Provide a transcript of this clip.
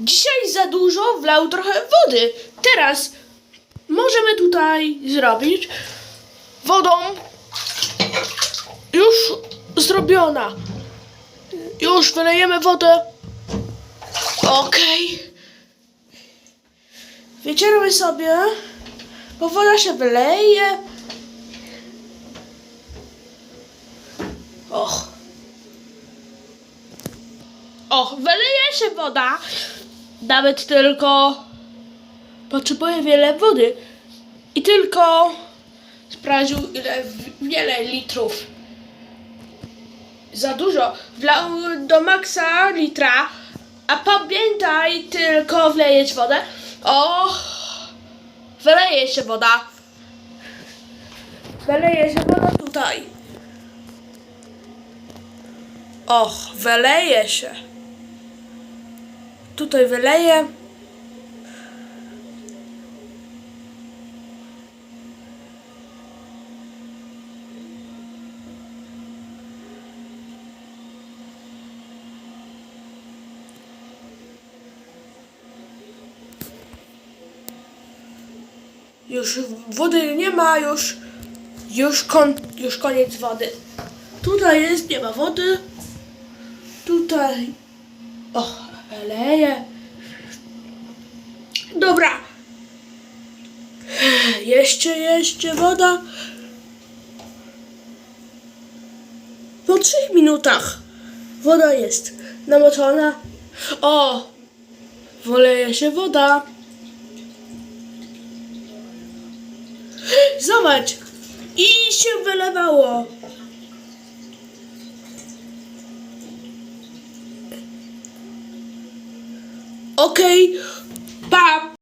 Dzisiaj za dużo wlał trochę wody. Teraz możemy tutaj zrobić wodą już zrobiona. Już wylejemy wodę. Okej. Wycieramy sobie, bo woda się wyleje. Och. Och, wyleje się woda. Nawet tylko potrzebuje wiele wody. I tylko sprawdził ile wiele litrów. Za dużo. Wlał do maksa litra. A pamiętaj tylko wlejeć wodę. O! Wyleje się woda. Wyleje się woda tutaj. Och, wyleje się. Tutaj wyleje. Już wody nie ma, już, już, kon, już koniec wody. Tutaj jest, nie ma wody. Tutaj, o, leje. Dobra. Jeszcze, jeszcze woda. Po trzech minutach woda jest namoczona. O, woleje się woda. Zobacz! I się wylewało. Okej, pa!